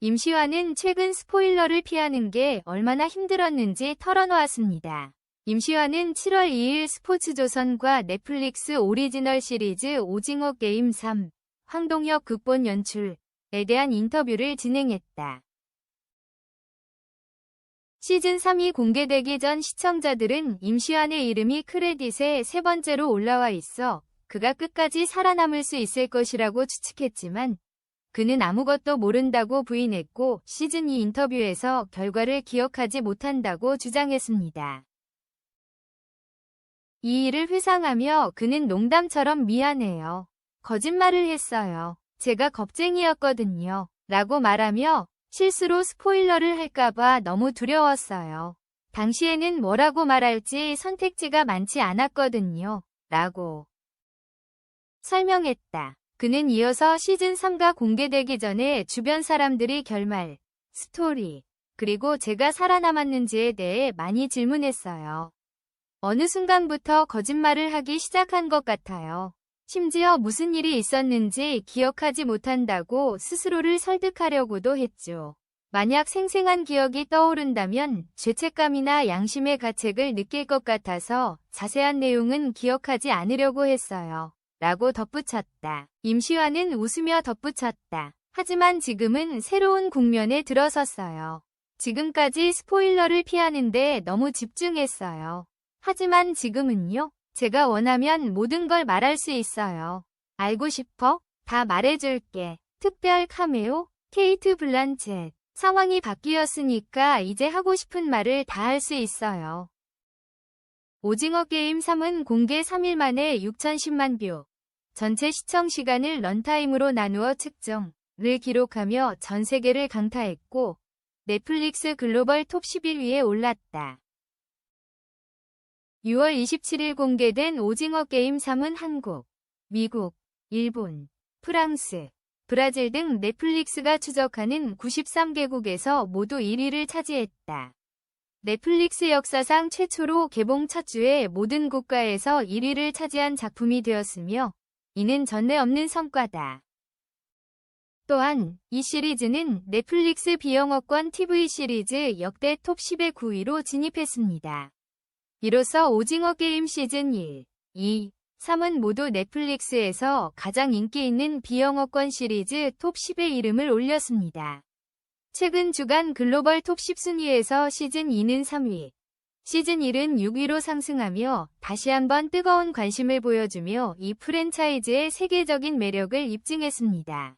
임시완은 최근 스포일러를 피하는 게 얼마나 힘들었는지 털어놓았습니다. 임시완은 7월 2일 스포츠조선과 넷플릭스 오리지널 시리즈 오징어 게임 3 황동혁 극본 연출에 대한 인터뷰를 진행했다. 시즌 3이 공개되기 전 시청자들은 임시완의 이름이 크레딧에 세 번째로 올라와 있어 그가 끝까지 살아남을 수 있을 것이라고 추측했지만 그는 아무것도 모른다고 부인했고 시즌2 인터뷰에서 결과를 기억하지 못한다고 주장했습니다. 이 일을 회상하며 그는 농담처럼 미안해요. 거짓말을 했어요. 제가 겁쟁이였거든요. 라고 말하며 실수로 스포일러를 할까봐 너무 두려웠어요. 당시에는 뭐라고 말할지 선택지가 많지 않았거든요. 라고 설명했다. 그는 이어서 시즌3가 공개되기 전에 주변 사람들이 결말, 스토리, 그리고 제가 살아남았는지에 대해 많이 질문했어요. 어느 순간부터 거짓말을 하기 시작한 것 같아요. 심지어 무슨 일이 있었는지 기억하지 못한다고 스스로를 설득하려고도 했죠. 만약 생생한 기억이 떠오른다면 죄책감이나 양심의 가책을 느낄 것 같아서 자세한 내용은 기억하지 않으려고 했어요. 라고 덧붙였다. 임시완은 웃으며 덧붙였다. 하지만 지금은 새로운 국면에 들어섰어요. 지금까지 스포일러를 피하는데 너무 집중했어요. 하지만 지금은요? 제가 원하면 모든 걸 말할 수 있어요. 알고 싶어? 다 말해줄게. 특별 카메오? 케이트 블란쳇. 상황이 바뀌었으니까 이제 하고 싶은 말을 다 할 수 있어요. 오징어 게임 3은 공개 3일 만에 6,010만 뷰. 전체 시청 시간을 런타임으로 나누어 측정을 기록하며 전 세계를 강타했고 넷플릭스 글로벌 톱 11위에 올랐다. 6월 27일 공개된 오징어 게임 3은 한국, 미국, 일본, 프랑스, 브라질 등 넷플릭스가 추적하는 93개국에서 모두 1위를 차지했다. 넷플릭스 역사상 최초로 개봉 첫 주에 모든 국가에서 1위를 차지한 작품이 되었으며 이는 전례 없는 성과다. 또한 이 시리즈는 넷플릭스 비영어권 TV 시리즈 역대 톱 10의 9위로 진입했습니다. 이로써 오징어 게임 시즌 1, 2, 3은 모두 넷플릭스에서 가장 인기 있는 비영어권 시리즈 톱 10의 이름을 올렸습니다. 최근 주간 글로벌 톱 10 순위에서 시즌 2는 3위, 시즌 1은 6위로 상승하며 다시 한번 뜨거운 관심을 보여주며 이 프랜차이즈의 세계적인 매력을 입증했습니다.